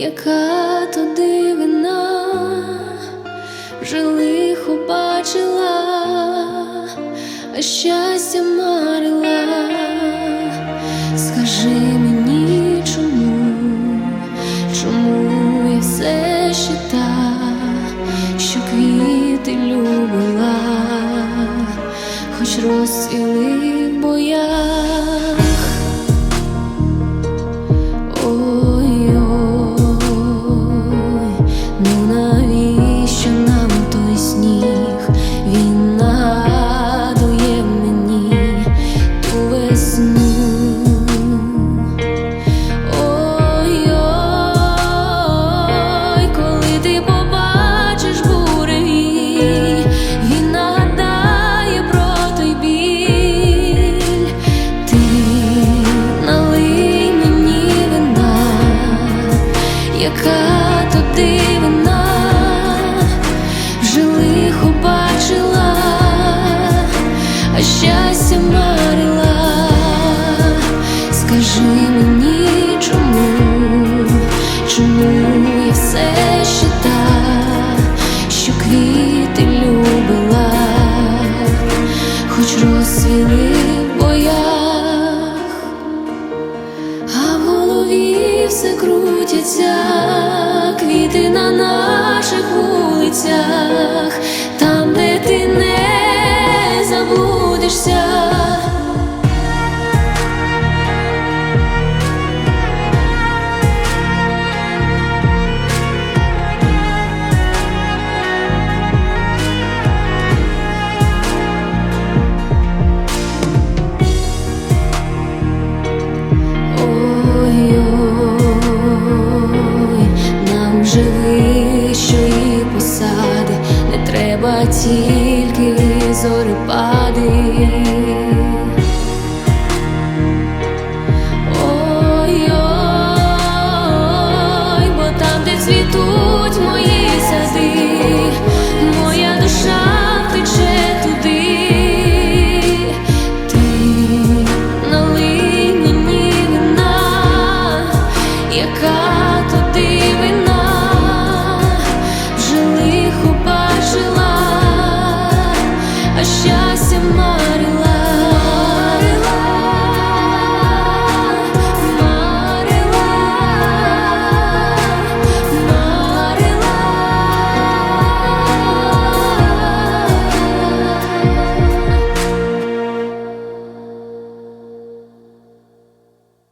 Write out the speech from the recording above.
яка то дивина, вже лихо бачила, а щастя марила. Скажи мені, чому, чому я все ще та, що квіти любила, хоч розцвіли в яка то дивина, вже лихо бачила, а щастя марила. Скажи мені, чому, чому я все крутяться, квіти на наших вулицях, там, не треба тільки зорепади.